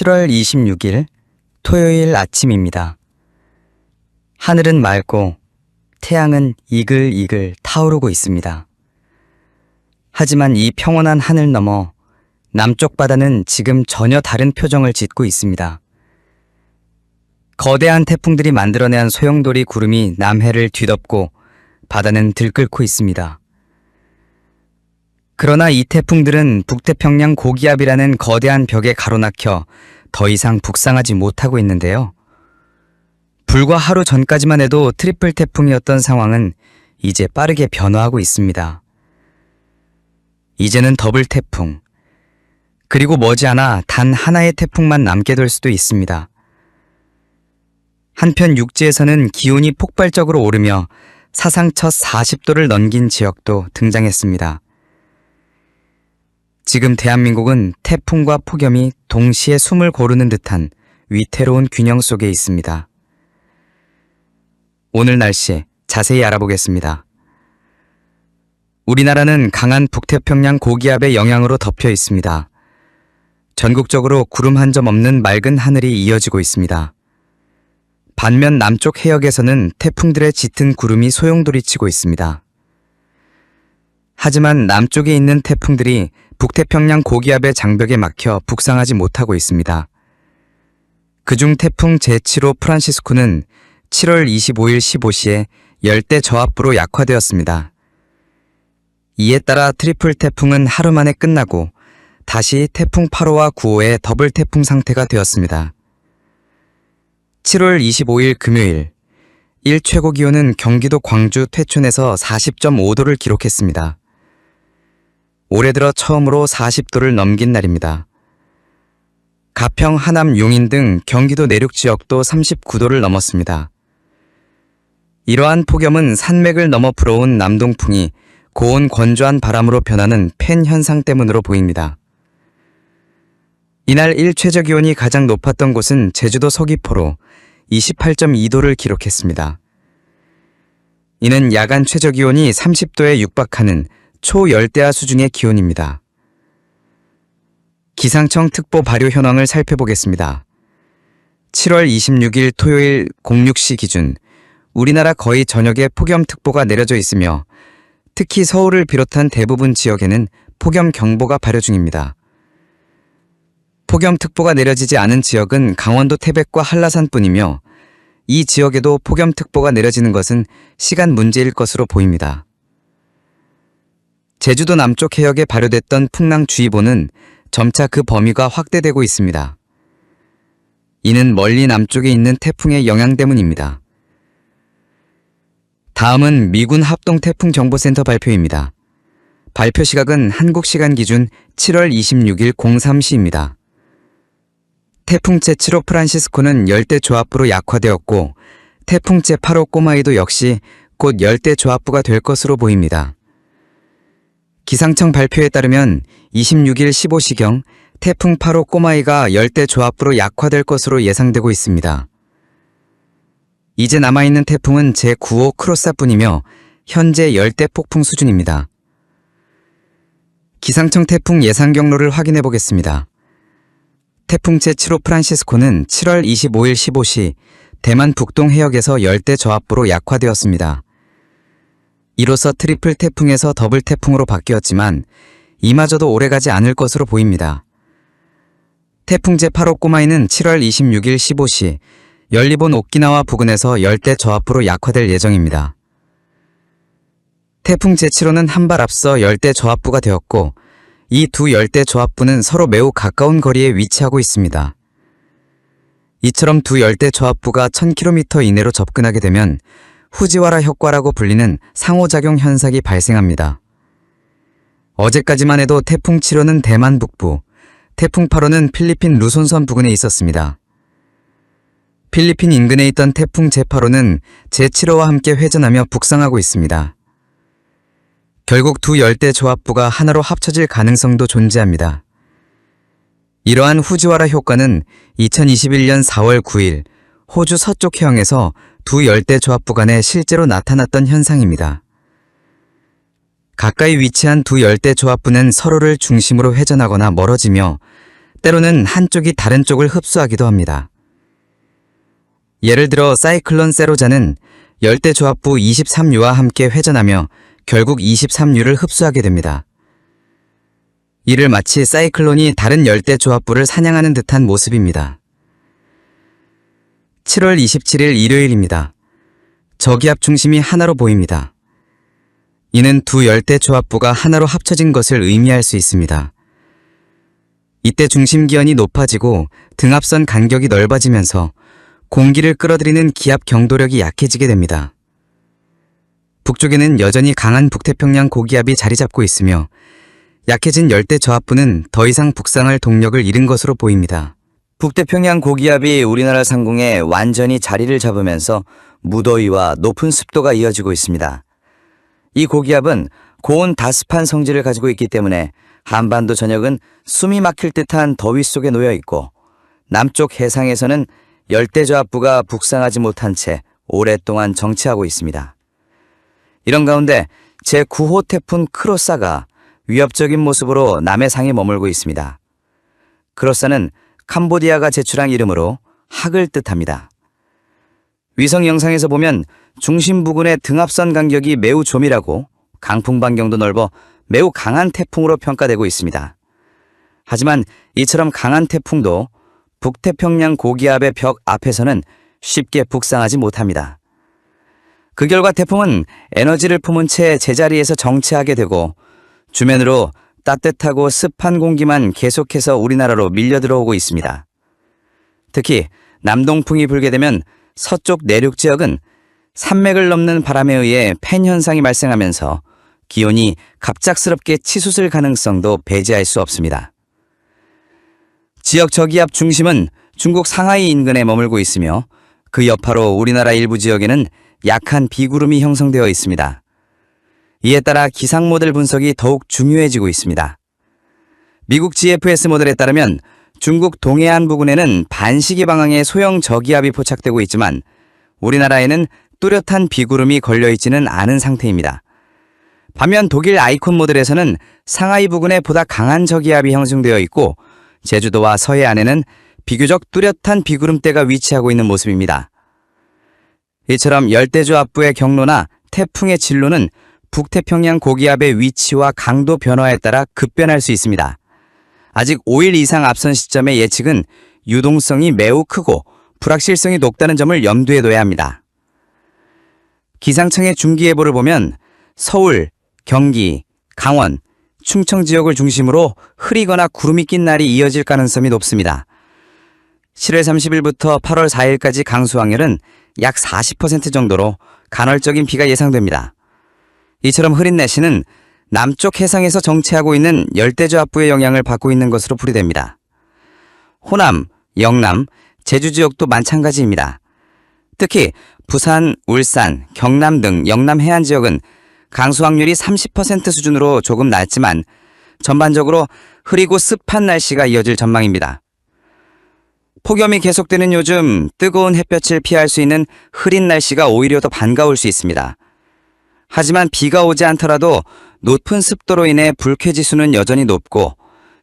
7월 26일 토요일 아침입니다. 하늘은 맑고 태양은 이글이글 타오르고 있습니다. 하지만 이 평온한 하늘 너머 남쪽 바다는 지금 전혀 다른 표정을 짓고 있습니다. 거대한 태풍들이 만들어낸 소용돌이 구름이 남해를 뒤덮고 바다는 들끓고 있습니다. 그러나 이 태풍들은 북태평양 고기압이라는 거대한 벽에 가로막혀 더 이상 북상하지 못하고 있는데요. 불과 하루 전까지만 해도 트리플 태풍이었던 상황은 이제 빠르게 변화하고 있습니다. 이제는 더블 태풍, 그리고 머지않아 단 하나의 태풍만 남게 될 수도 있습니다. 한편 육지에서는 기온이 폭발적으로 오르며 사상 첫 40도를 넘긴 지역도 등장했습니다. 지금 대한민국은 태풍과 폭염이 동시에 숨을 고르는 듯한 위태로운 균형 속에 있습니다. 오늘 날씨 자세히 알아보겠습니다. 우리나라는 강한 북태평양 고기압의 영향으로 덮여 있습니다. 전국적으로 구름 한 점 없는 맑은 하늘이 이어지고 있습니다. 반면 남쪽 해역에서는 태풍들의 짙은 구름이 소용돌이치고 있습니다. 하지만 남쪽에 있는 태풍들이 북태평양 고기압의 장벽에 막혀 북상하지 못하고 있습니다. 그중 태풍 제7호 프란시스코는 7월 25일 15시에 열대 저압부로 약화되었습니다. 이에 따라 트리플 태풍은 하루 만에 끝나고 다시 태풍 8호와 9호의 더블 태풍 상태가 되었습니다. 7월 25일 금요일, 일 최고 기온은 경기도 광주 퇴촌에서 40.5도를 기록했습니다. 올해 들어 처음으로 40도를 넘긴 날입니다. 가평, 하남, 용인 등 경기도 내륙 지역도 39도를 넘었습니다. 이러한 폭염은 산맥을 넘어 불어온 남동풍이 고온 건조한 바람으로 변하는 팬 현상 때문으로 보입니다. 이날 일 최저 기온이 가장 높았던 곳은 제주도 서귀포로 28.2도를 기록했습니다. 이는 야간 최저 기온이 30도에 육박하는 초열대야 수준의 기온입니다. 기상청 특보 발효 현황을 살펴보겠습니다. 7월 26일 토요일 06시 기준 우리나라 거의 전역에 폭염특보가 내려져 있으며 특히 서울을 비롯한 대부분 지역에는 폭염 경보가 발효 중입니다. 폭염특보가 내려지지 않은 지역은 강원도 태백과 한라산뿐이며 이 지역에도 폭염특보가 내려지는 것은 시간 문제일 것으로 보입니다. 제주도 남쪽 해역에 발효됐던 풍랑주의보는 점차 그 범위가 확대되고 있습니다. 이는 멀리 남쪽에 있는 태풍의 영향 때문입니다. 다음은 미군 합동 태풍 정보센터 발표입니다. 발표 시각은 한국 시간 기준 7월 26일 03시입니다. 태풍 제7호 프란시스코는 열대 조합부로 약화되었고 태풍 제8호 꼬마이도 역시 곧 열대 조합부가 될 것으로 보입니다. 기상청 발표에 따르면 26일 15시경 태풍 8호 꼬마이가 열대 조합부로 약화될 것으로 예상되고 있습니다. 이제 남아있는 태풍은 제9호 크로사뿐이며 현재 열대 폭풍 수준입니다. 기상청 태풍 예상 경로를 확인해 보겠습니다. 태풍 제7호 프란시스코는 7월 25일 15시 대만 북동 해역에서 열대 저압부로 약화되었습니다. 이로써 트리플 태풍에서 더블 태풍으로 바뀌었지만 이마저도 오래가지 않을 것으로 보입니다. 태풍 제8호 꼬마이는 7월 26일 15시 열리본 오키나와 부근에서 열대 저압부로 약화될 예정입니다. 태풍 제7호는 한 발 앞서 열대 저압부가 되었고 이 두 열대 저압부는 서로 매우 가까운 거리에 위치하고 있습니다. 이처럼 두 열대 저압부가 1000km 이내로 접근하게 되면 후지와라 효과라고 불리는 상호작용 현상이 발생합니다. 어제까지만 해도 태풍 7호는 대만 북부, 태풍 8호는 필리핀 루손선 부근에 있었습니다. 필리핀 인근에 있던 태풍 제8호는 제7호와 함께 회전하며 북상하고 있습니다. 결국 두 열대 조합부가 하나로 합쳐질 가능성도 존재합니다. 이러한 후지와라 효과는 2021년 4월 9일 호주 서쪽 해영에서 두 열대 조합부 간에 실제로 나타났던 현상입니다. 가까이 위치한 두 열대 조합부는 서로를 중심으로 회전하거나 멀어지며 때로는 한쪽이 다른 쪽을 흡수하기도 합니다. 예를 들어 사이클론 세로자는 열대 조합부 23유와 함께 회전하며 결국 23유를 흡수하게 됩니다. 이를 마치 사이클론이 다른 열대 조합부를 사냥하는 듯한 모습입니다. 7월 27일 일요일입니다. 저기압 중심이 하나로 보입니다. 이는 두 열대 조합부가 하나로 합쳐진 것을 의미할 수 있습니다. 이때 중심 기온이 높아지고 등압선 간격이 넓어지면서 공기를 끌어들이는 기압 경도력이 약해지게 됩니다. 북쪽에는 여전히 강한 북태평양 고기압이 자리 잡고 있으며 약해진 열대 저압부는 더 이상 북상할 동력을 잃은 것으로 보입니다. 북태평양 고기압이 우리나라 상공에 완전히 자리를 잡으면서 무더위와 높은 습도가 이어지고 있습니다. 이 고기압은 고온 다습한 성질을 가지고 있기 때문에 한반도 전역은 숨이 막힐 듯한 더위 속에 놓여 있고 남쪽 해상에서는 열대저압부가 북상하지 못한 채 오랫동안 정체하고 있습니다. 이런 가운데 제9호 태풍 크로사가 위협적인 모습으로 남해상에 머물고 있습니다. 크로사는 캄보디아가 제출한 이름으로 학을 뜻합니다. 위성 영상에서 보면 중심 부근의 등압선 간격이 매우 조밀하고 강풍 반경도 넓어 매우 강한 태풍으로 평가되고 있습니다. 하지만 이처럼 강한 태풍도 북태평양 고기압의 벽 앞에서는 쉽게 북상하지 못합니다. 그 결과 태풍은 에너지를 품은 채 제자리에서 정체하게 되고 주변으로 따뜻하고 습한 공기만 계속해서 우리나라로 밀려 들어오고 있습니다. 특히 남동풍이 불게 되면 서쪽 내륙 지역은 산맥을 넘는 바람에 의해 팬 현상이 발생하면서 기온이 갑작스럽게 치솟을 가능성도 배제할 수 없습니다. 지역 저기압 중심은 중국 상하이 인근에 머물고 있으며 그 여파로 우리나라 일부 지역에는 약한 비구름이 형성되어 있습니다. 이에 따라 기상 모델 분석이 더욱 중요해지고 있습니다. 미국 GFS 모델에 따르면 중국 동해안 부근에는 반시계 방향의 소형 저기압이 포착되고 있지만 우리나라에는 뚜렷한 비구름이 걸려있지는 않은 상태입니다. 반면 독일 아이콘 모델에서는 상하이 부근에 보다 강한 저기압이 형성되어 있고 제주도와 서해안에는 비교적 뚜렷한 비구름대가 위치하고 있는 모습입니다. 이처럼 열대조압부의 경로나 태풍의 진로는 북태평양 고기압의 위치와 강도 변화에 따라 급변할 수 있습니다. 아직 5일 이상 앞선 시점의 예측은 유동성이 매우 크고 불확실성이 높다는 점을 염두에 둬야 합니다. 기상청의 중기예보를 보면 서울, 경기, 강원, 충청 지역을 중심으로 흐리거나 구름이 낀 날이 이어질 가능성이 높습니다. 7월 30일부터 8월 4일까지 강수 확률은 약 40% 정도로 간헐적인 비가 예상됩니다. 이처럼 흐린 날씨는 남쪽 해상에서 정체하고 있는 열대저압부의 영향을 받고 있는 것으로 풀이됩니다. 호남, 영남, 제주 지역도 마찬가지입니다. 특히 부산, 울산, 경남 등 영남 해안 지역은 강수 확률이 30% 수준으로 조금 낮지만 전반적으로 흐리고 습한 날씨가 이어질 전망입니다. 폭염이 계속되는 요즘 뜨거운 햇볕을 피할 수 있는 흐린 날씨가 오히려 더 반가울 수 있습니다. 하지만 비가 오지 않더라도 높은 습도로 인해 불쾌지수는 여전히 높고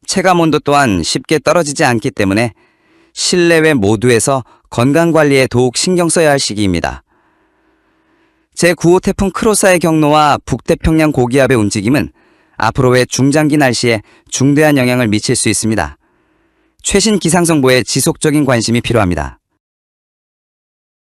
체감 온도 또한 쉽게 떨어지지 않기 때문에 실내외 모두에서 건강관리에 더욱 신경 써야 할 시기입니다. 제9호 태풍 크로사의 경로와 북태평양 고기압의 움직임은 앞으로의 중장기 날씨에 중대한 영향을 미칠 수 있습니다. 최신 기상정보에 지속적인 관심이 필요합니다.